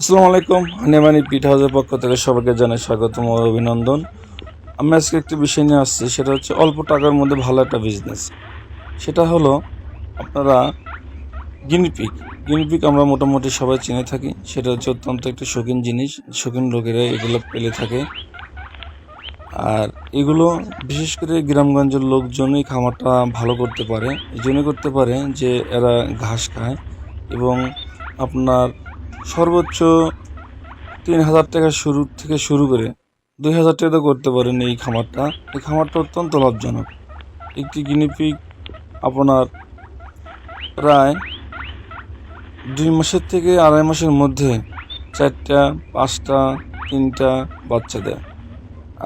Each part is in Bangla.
আসসালামু আলাইকুম। হানিমানি পিঠ হাউসের পক্ষ থেকে সবাইকে জানাই স্বাগতম ও অভিনন্দন। আমি আজকে একটি বিষয় নিয়ে আসছি, সেটা হচ্ছে অল্প টাকার মধ্যে ভালো একটা বিজনেস সেটা হলো আপনারা গিনিপিক গিনিপিক আমরা মোটামুটি সবাই চিনে থাকি, সেটা হচ্ছে অত্যন্ত একটি শৌখিন জিনিস, শৌখিন লোকেরা এগুলো পেলে থাকে। আর এগুলো বিশেষ করে গ্রামগঞ্জের লোকজনই খামারটা ভালো করতে পারে, এই করতে পারে যে এরা ঘাস খায় এবং আপনার সর্বোচ্চ তিন হাজার টাকা শুরু থেকে শুরু করে দুই হাজার টাকা করতে পারেন এই খামারটা। এই খামারটা অত্যন্ত লাভজনক। একটি গিনিপিগ আপনার প্রায় দুই মাসের থেকে আড়াই মাসের মধ্যে চারটা, পাঁচটা, তিনটা বাচ্চা দেয়।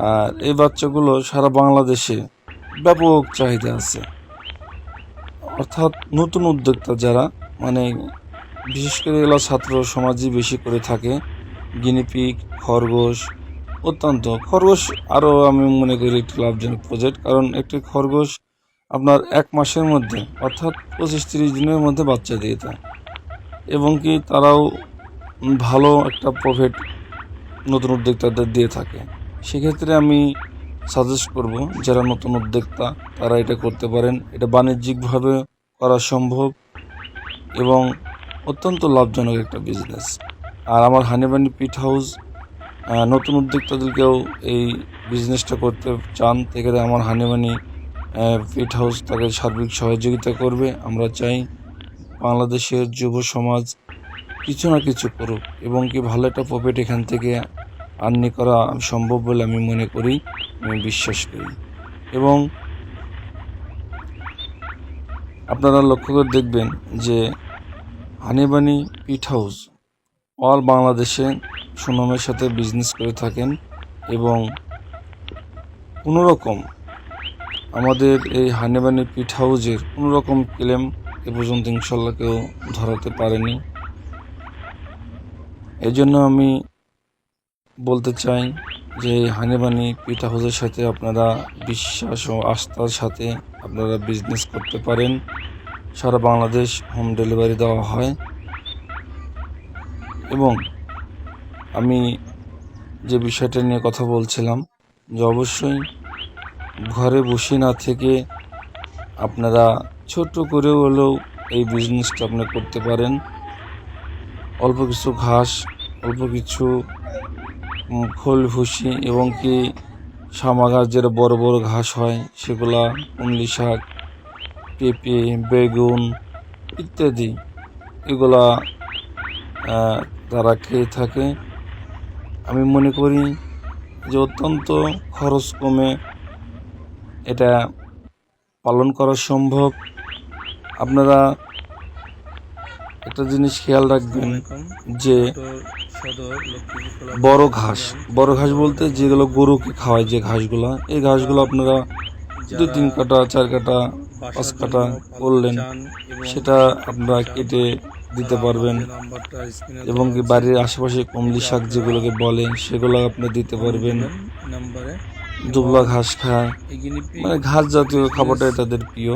আর এই বাচ্চাগুলো সারা বাংলাদেশে ব্যাপক চাহিদা আছে। অর্থাৎ নতুন উদ্যোক্তা যারা মানে বিশেষ করে এগুলো ছাত্র সমাজই বেশি করে থাকে। গিনিপিগ খরগোশ, অত্যন্ত। খরগোশ আরও আমি মনে করি একটি লাভজনক প্রজেক্ট কারণ একটি খরগোশ আপনার এক মাসের মধ্যে, অর্থাৎ পঁচিশ তিরিশ দিনের মধ্যে বাচ্চা দিয়ে দেয়। এবং কি তারাও ভালো একটা প্রফিট নতুন উদ্যোক্তাদের দিয়ে থাকে। সেক্ষেত্রে আমি সাজেস্ট করব, যারা নতুন উদ্যোক্তা, তারা এটা করতে পারেন। এটা বাণিজ্যিকভাবে করা সম্ভব এবং অত্যন্ত লাভজনক একটা বিজনেস আর আমার হানিবানি পিট হাউস নতুন উদ্যোক্তাদেরকেও এই বিজনেসটা করতে চান। সেক্ষেত্রে আমার হানিবানি পিট হাউস তাকে সার্বিক সহযোগিতা করবে। আমরা চাই বাংলাদেশের যুব সমাজ কিছু না কিছু করুক এবং কি ভালো একটা প্রফিট এখান থেকে আর্নি করা সম্ভব বলে আমি মনে করি, আমি বিশ্বাস করি। এবং আপনারা লক্ষ্য করে দেখবেন যে হানিবানি পিট হাউস অল বাংলাদেশে সুনামের সাথে বিজনেস করে থাকেন এবং কোনো রকম আমাদের এই হানিবানি পিট হাউসের কোনো রকম ক্লেম এ পর্যন্ত ইনশাল্লাহ কেউ ধরাতে পারেনি। এই জন্য আমি বলতে চাই যে এই হানিবানি পিট হাউসের সাথে আপনারা বিশ্বাস ও আস্থার সাথে আপনারা বিজনেস করতে পারেন। সারা বাংলাদেশ হোম ডেলিভারি দেওয়া হয়। এবং আমি যে বিষয়টা নিয়ে কথা বলছিলাম, যে অবশ্যই ঘরে বসে না থেকে আপনারা ছোট করে হলেও এই বিজনেসটা আপনি করতে পারেন। অল্প কিছু ঘাস, অল্প কিছু খোল ভুসি এবং কি শামা গাছ যেটা বড় বড় ঘাস হয়, সেগুলা কুমলি শাক পেঁপে বেগুন ইত্যাদি। এগুলা তারা খেয়ে থাকে। আমি মনে করি যে অত্যন্ত খরচ কমে এটা পালন করা সম্ভব। আপনারা একটা জিনিস খেয়াল রাখবেন যে বড় ঘাস। বড় ঘাস বলতে যেগুলো গরুকে খাওয়ায় যে ঘাসগুলো এই ঘাসগুলো আপনারা দু তিন কাটা চার কাটা পাঁচ কাটা করলেন সেটা আপনারা কেটে দিতে পারবেন। এবং কি বাড়ির আশেপাশে কমলি শাক যেগুলোকে বলেন সেগুলো আপনি দিতে পারবেন। দুবলা ঘাস খায় মানে ঘাস জাতীয় খাবারটাই তাদের প্রিয়।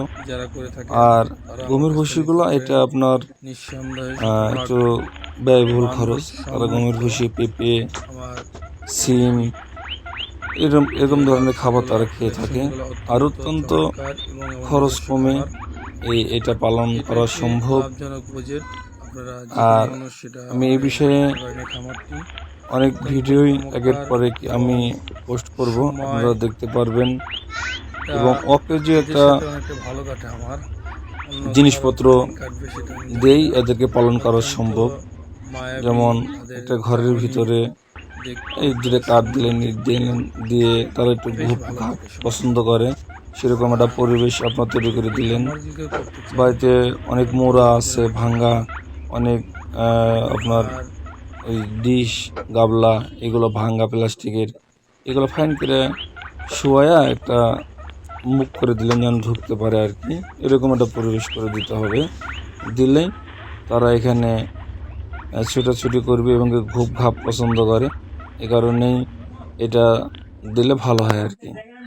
আর গমের ভুসিগুলো এটা আপনার একটু ব্যয়বহুল খরচ। তারা গমের ভুসি পেঁপে সিম এরকম এরকম ধরনের খাবার তারা খেয়ে থাকে। আর অত্যন্ত খরচ কমে এই এটা পালন করা সম্ভব। আর আমি এই বিষয়ে অনেক ভিডিওই একের পরে আমি পোস্ট করব, আপনারা দেখতে পারবেন। এবং অকেজে একটা জিনিসপত্র দেই এদেরকে পালন করা সম্ভব। যেমন একটা ঘরের ভিতরে এই কাঠ দিলেন ইট দিলেন দিয়ে তারা একটু ঘাপ পছন্দ করে। সেরকম একটা পরিবেশ আপনার তৈরি করে দিলেন। বাড়িতে অনেক মোড়া আছে ভাঙ্গা অনেক আপনার ওই ডিশ গাবলা এগুলো ভাঙ্গা প্লাস্টিকের। এগুলো ফাইন করে শোয়া একটা মুখ করে দিলেন যেন ঢুকতে পারে আর কি। এরকম একটা পরিবেশ করে দিতে হবে। দিলেই তারা এখানে ছুটাছুটি করবে এবং ঘুপ ঘাপ পছন্দ করে। এ কারণেই এটা দিলে ভালো হয় আর কি।